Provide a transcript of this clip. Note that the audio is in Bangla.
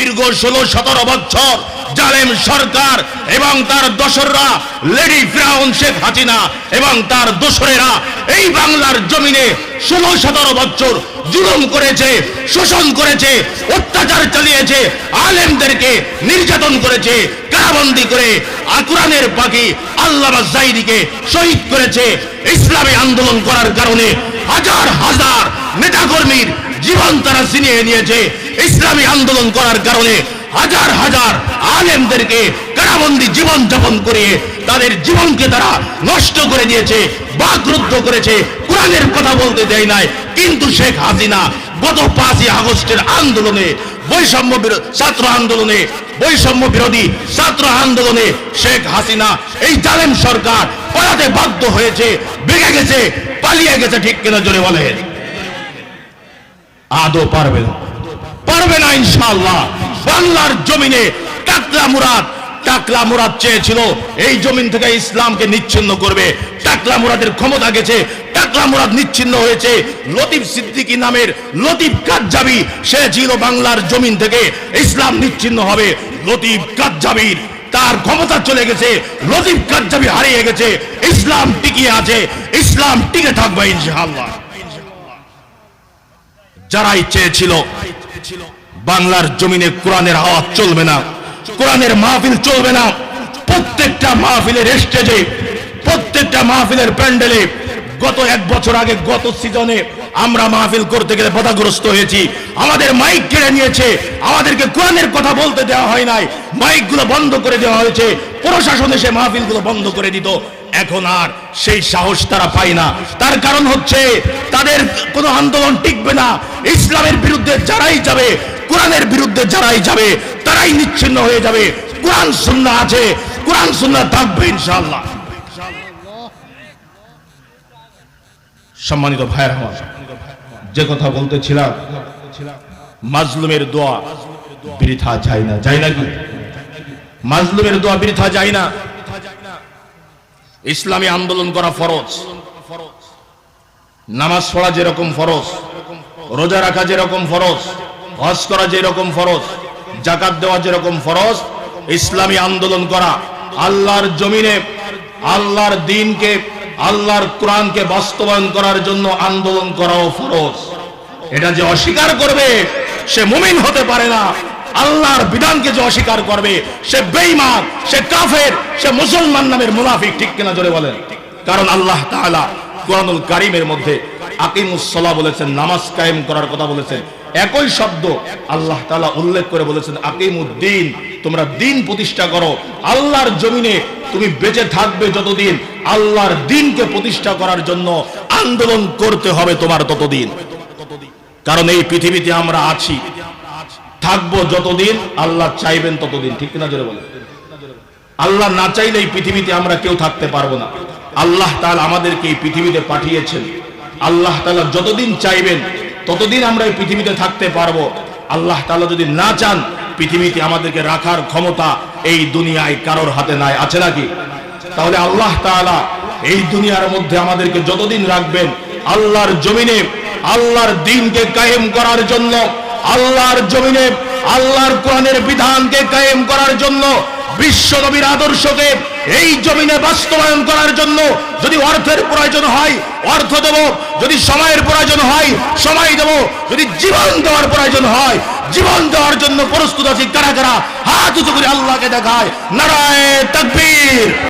দীর্ঘ ষোলো সতেরো বছর জালেম সরকার এবং তার দোসররা, লেডি ফ্রাউন শেখ হাসিনা এবং তার দোসরেরা এই বাংলার জমিনে ষোলো সতেরো বছর জুলুম করেছে, শোষণ করেছে, অত্যাচার চালিয়েছে, আলেমদেরকে নির্যাতন করেছে, কারাবন্দি করে আকুরানের পাখি আল্লাহ জাইদিকে শহীদ করেছে। ইসলামী আন্দোলন করার কারণে হাজার হাজার নেতাকর্মীর জীবন তারা ছিনিয়ে নিয়েছে ইসলামী আন্দোলন করার কারণে হাজার হাজার আলেমদেরকে কারাবন্দি জীবন যাপন করিয়ে তাদের জীবনকে তারা নষ্ট করে দিয়েছে, বাকরুদ্ধ করেছে। কোরআনের কথা বলতে দেয় নাই, কিন্তু শেখ হাসিনা গত পাঁচই আগস্টের আন্দোলনে, বৈষম্য ছাত্র আন্দোলনে, বৈষম্য বিরোধী ছাত্র আন্দোলনে শেখ হাসিনা এই জালেম সরকার পালাতে বাধ্য হয়েছে বেগে গেছে, পালিয়ে গেছে, ঠিক কিনা জোরে বলেন। আদৌ পারবে না। পারবে না ইনশাআল্লাহ। বাংলার জমিনে টাকলা মুরাদ টাকলা মুরাদ চেয়েছিল, এই জমিন থেকে ইসলামকে নিচ্ছিন্ন করবে। টাকলা মুরাদের ক্ষমতা গেছে টাকলা মুরাদ নিচ্ছিন্ন হয়েছে। লতিফ সিদ্দিকী নামের লতিফ কাজ্জাবি, সে ছিল বাংলার জমিন থেকে ইসলাম নিচ্ছিন্ন হবে। লতিফ কাজ্জাবির তার ক্ষমতা চলে গেছে, লতিফ কাজ্জাবি হারিয়ে গেছে। ইসলাম টিকিয়ে আছে, ইসলাম টিকে থাকবে ইনশাআল্লাহ। যারাই চেয়েছিল, বাংলার জমিনে কোরআনের আওয়াজ চলবে না, কোরআনের মাহফিল চলবে না। প্রত্যেকটা মাহফিলের স্টেজে, প্রত্যেকটা মাহফিলের প্যান্ডেলে গত এক বছর আগে, গত সিজনে আমরা মাহফিল করতে গেলে বাধাগ্রস্ত হয়েছি। আমাদের মাইক কেড়ে নিয়েছে, আমাদেরকে কোরআনের কথা বলতে দেওয়া হয় নাই। মাইকগুলো বন্ধ করে দেওয়া হয়েছে, প্রশাসন এসে মাহফিলগুলো বন্ধ করে দিত। এখন আর সেই সাহস তারা পায় না। তার কারণ হচ্ছে তাদের কোনো আন্দোলন টিকবে না। ইসলামের বিরুদ্ধে যারাই যাবে, কোরআনের বিরুদ্ধে যারাই যাবে, তারাই নিচ্ছিন্ন হয়ে যাবে। কোরআন সুন্না আছে। কোরআন সুন্না থাকবে ইনশাআল্লাহ। সম্মানিত ভাইয়ের আমার, যে কথা বলতেছিলাম, মাজলুমের দোয়া বৃথা যায় না। যায় না কি? মাজলুমের দোয়া বৃথা যায় না। ইসলামী আন্দোলন করা ফরজ। নামাজ পড়া যেরকম ফরজ, রোজা রাখা যেরকম ফরজ, হজ করা যেরকম ফরজ, জাকাত দেওয়া যেরকম ফরজ, ইসলামী আন্দোলন করা আল্লাহর জমিনে, আল্লাহর দিনকে, আল্লাহর কোরআনকে বাস্তবায়ন করার জন্য আন্দোলন করাও ফরজ। এটা যে অস্বীকার করবে, সে মুমিন হতে পারে না। আল্লাহর বিধানকে যে অস্বীকার করবে, সে বেঈমান, সে কাফের, সে মুসলমান নামের মুনাফিক, ঠিক কিনা জোরে বলেন? কারণ আল্লাহ তাআলা কোরআনুল কারীমের মধ্যে আকিমুসসালাহ বলেছেন, নামাজ কায়েম করার কথা বলেছেন। একই শব্দ আল্লাহ তাআলা উল্লেখ করে বলেছেন, আকিমুদ্দিন, তোমরা দিন প্রতিষ্ঠা করো। আল্লাহর জমিনে তুমি বেঁচে থাকবে যতদিন, আল্লাহর দিনকে প্রতিষ্ঠা করার জন্য আন্দোলন করতে হবে তোমার ততদিন। কারণ এই পৃথিবীতে আমরা আছি থাকব যতদিন, আল্লাহ চাইবেন ততদিন। ঠিক কিনা জোরে বলে আল্লাহ না চাইলে এই পৃথিবীতে আমরা কেউ থাকতে পারব না। আল্লাহ তাআলা আমাদেরকে এই পৃথিবীতে পাঠিয়েছেন। আল্লাহ তালা যতদিন চাইবেন, ততদিন আমরা এই পৃথিবীতে থাকতে পারব। আল্লাহ তাআলা যদি না চান, পৃথিবীতে আমাদেরকে রাখার ক্ষমতা এই দুনিয়ায় কারোর হাতে নাই। আছে নাকি? তাহলে আল্লাহ তাআলা এই দুনিয়ার মধ্যে আমাদেরকে যতদিন রাখবেন, আল্লাহর জমিনে, আল্লাহর দিনকে কায়েম করার জন্য আল্লাহর জমিনে, আল্লাহর কোরআনের বিধানকে কায়েম করার জন্য, বিশ্ব নবীর আদর্শকে এই জমিনে বাস্তবায়ন করার জন্য যদি অর্থের প্রয়োজন হয়, অর্থ দেব। যদি সময়ের প্রয়োজন হয়, সময় দেব। যদি জীবন দেওয়ার প্রয়োজন হয়, জীবন দেওয়ার জন্য প্রস্তুত আছি। কারা কারা? হাত উঁচু করে আল্লাহকে দেখায়। নারায় তাকবীর।